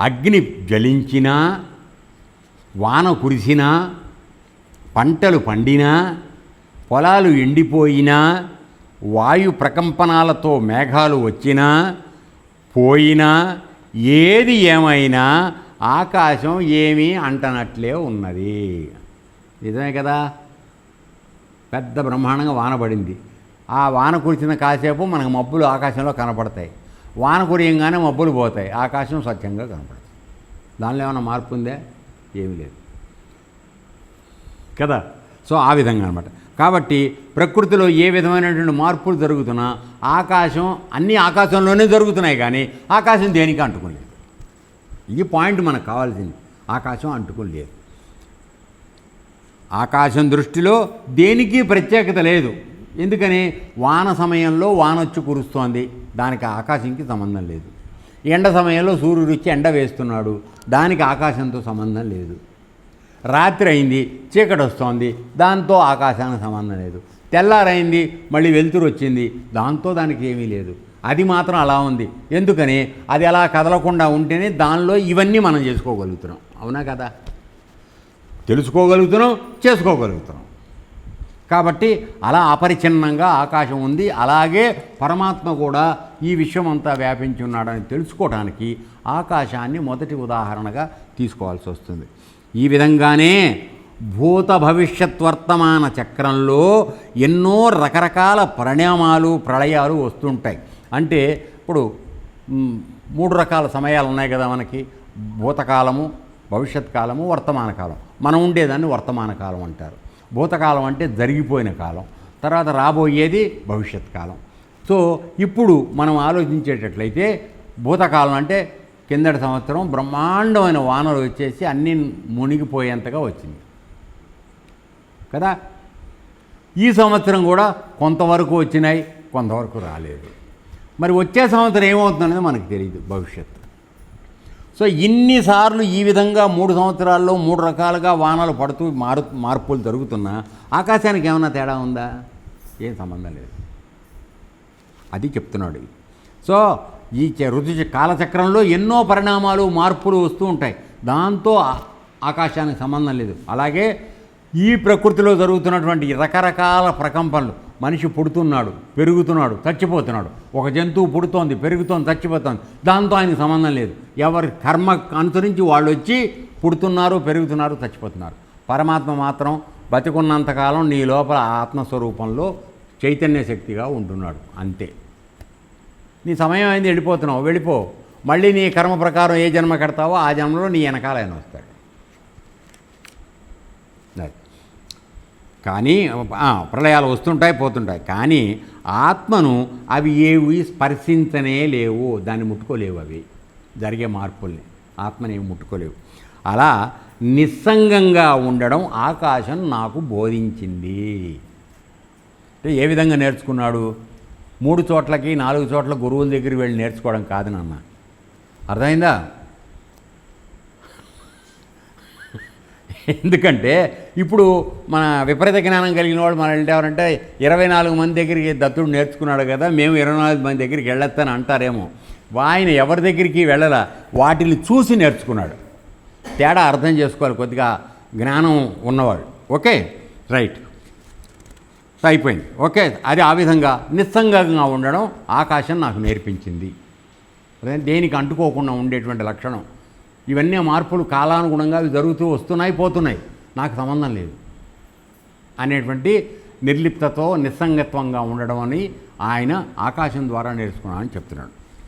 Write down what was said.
అగ్ని జ్వలించినా వాన కురిసినా పంటలు పండినా పొలాలు ఎండిపోయినా వాయు ప్రకంపనాలతో మేఘాలు వచ్చినా పోయినా ఏది ఏమైనా ఆకాశం ఏమీ అంటనట్లే ఉన్నది. నిజమే కదా? పెద్ద బ్రహ్మాండంగా వాన పడింది. ఆ వాన కురిసిన కాసేపు మనకు మబ్బులు ఆకాశంలో కనపడతాయి. వాన కురియంగానే మబ్బులు పోతాయి. ఆకాశం స్వచ్ఛంగా కనపడుతుంది దానిలో ఏమైనా మార్పు ఉందే? ఏమీ లేదు. కదా? సో ఆ విధంగా అనమాట కాబట్టి ప్రకృతిలో ఏ విధమైనటువంటి మార్పులు జరుగుతున్నా ఆకాశం అన్ని ఆకాశంలోనే జరుగుతున్నాయి కానీ ఆకాశం దేనికి అంటుకోలేదు. ఈ పాయింట్ మనకు కావాల్సింది. ఆకాశం అంటుకోలేదు. ఆకాశం దృష్టిలో దేనికి ప్రత్యేకత లేదు. ఎందుకని వాన సమయంలో వాన వచ్చి కురుస్తోంది. దానికి ఆకాశంకి సంబంధం లేదు. ఎండ సమయంలో సూర్యుడు వచ్చి ఎండ వేస్తున్నాడు. దానికి ఆకాశంతో సంబంధం లేదు. రాత్రి అయింది చీకటి వస్తోంది. దాంతో ఆకాశానికి సంబంధం లేదు. తెల్లారైంది మళ్ళీ వెలుతురు వచ్చింది. దాంతో దానికి ఏమీ లేదు. అది మాత్రం అలా ఉంది. ఎందుకని? అది అలా కదలకుండా ఉంటేనే దానిలో ఇవన్నీ మనం చేసుకోగలుగుతున్నాం. అవునా కదా? తెలుసుకోగలుగుతున్నాం చేసుకోగలుగుతున్నాం. కాబట్టి అలా అపరిచ్ఛిన్నంగా ఆకాశం ఉంది. అలాగే పరమాత్మ కూడా ఈ విషయం అంతా వ్యాపించి ఉన్నాడని తెలుసుకోవడానికి ఆకాశాన్ని మొదటి ఉదాహరణగా తీసుకోవాల్సి వస్తుంది. ఈ విధంగానే భూత భవిష్యత్ వర్తమాన చక్రంలో ఎన్నో రకరకాల పరిణామాలు ప్రళయాలు వస్తుంటాయి. అంటే ఇప్పుడు మూడు రకాల సమయాలు ఉన్నాయి కదా మనకి. భూతకాలము భవిష్యత్ కాలము వర్తమాన కాలం మనం ఉండేదాన్ని వర్తమాన కాలం అంటారు. భూతకాలం అంటే జరిగిపోయిన కాలం తర్వాత రాబోయేది భవిష్యత్ కాలం. సో ఇప్పుడు మనం ఆలోచించేటట్లయితే భూతకాలం అంటే కిందటి సంవత్సరం బ్రహ్మాండమైన వానలు వచ్చేసి అన్నీ మునిగిపోయేంతగా వచ్చింది. కదా? ఈ సంవత్సరం కూడా కొంతవరకు వచ్చినాయి కొంతవరకు రాలేదు. మరి వచ్చే సంవత్సరం ఏమవుతుందనేది మనకు తెలియదు భవిష్యత్తు. సో ఇన్నిసార్లు ఈ విధంగా మూడు సంవత్సరాల్లో మూడు రకాలుగా వానలు పడుతూ మారు మార్పులు జరుగుతున్నా ఆకాశానికి ఏమైనా తేడా ఉందా? ఏం సంబంధం లేదు. అది చెప్తున్నాడు. సో ఈ చ- ఋతు కాలచక్రంలో ఎన్నో పరిణామాలు మార్పులు వస్తూ ఉంటాయి. దాంతో ఆకాశానికి సంబంధం లేదు. అలాగే ఈ ప్రకృతిలో జరుగుతున్నటువంటి రకరకాల ప్రకంపనలు మనిషి పుడుతున్నాడు పెరుగుతున్నాడు చచ్చిపోతున్నాడు. ఒక జంతువు పుడుతోంది పెరుగుతోంది చచ్చిపోతోంది. దాంతో ఆయనకు సంబంధం లేదు. ఎవరి కర్మ అనుసరించి వాళ్ళు వచ్చి పుడుతున్నారు పెరుగుతున్నారు చచ్చిపోతున్నారు. పరమాత్మ మాత్రం బతికున్నంతకాలం నీ లోపల ఆత్మస్వరూపంలో చైతన్య శక్తిగా ఉంటున్నాడు. అంతే. నీ సమయం అయింది వెళ్ళిపోతున్నావు. వెళ్ళిపో. మళ్ళీ నీ కర్మ ప్రకారం ఏ జన్మ కడతావో ఆ జన్మలో నీ వెనకాల ఆయన వస్తాడు అది. కానీ ప్రళయాలు వస్తుంటాయి పోతుంటాయి. కానీ ఆత్మను అవి ఏవి స్పర్శించనే లేవు దాన్ని ముట్టుకోలేవు అవి. జరిగే మార్పుల్ని ఆత్మని ఏమి ముట్టుకోలేవు. అలా నిస్సంగంగా ఉండడం ఆకాశం నాకు బోధించింది. అంటే ఏ విధంగా నేర్చుకున్నాడు? మూడు చోట్లకి నాలుగు చోట్ల గురువుల దగ్గరికి వెళ్ళి నేర్చుకోవడం కాదు నాన్న. అర్థమైందా? ఎందుకంటే ఇప్పుడు మన విపరీత జ్ఞానం కలిగిన వాళ్ళు మనం ఎవరంటే ఇరవై నాలుగు మంది దగ్గరికి దత్తుడు నేర్చుకున్నాడు కదా మేము ఇరవై నాలుగు మంది దగ్గరికి వెళ్ళొద్దని అంటారేమో. ఆయన ఎవరి దగ్గరికి వెళ్ళలా? వాటిని చూసి నేర్చుకున్నాడు. తేడా అర్థం చేసుకోవాలి కొద్దిగా జ్ఞానం ఉన్నవాడు. ఓకే? రైట్. అయిపోయింది. ఓకే? అది ఆ విధంగా నిస్సంగంగా ఉండడం ఆకాశం నాకు నేర్పించింది. అదే దేనికి అంటుకోకుండా ఉండేటువంటి లక్షణం. ఇవన్నీ మార్పులు కాలానుగుణంగా అవి జరుగుతూ వస్తున్నాయి పోతున్నాయి. నాకు సంబంధం లేదు. అనేటువంటి నిర్లిప్తతో నిస్సంగత్వంగా ఉండడం అని ఆయన ఆకాశం ద్వారా నేర్చుకున్నానని చెప్తున్నాడు.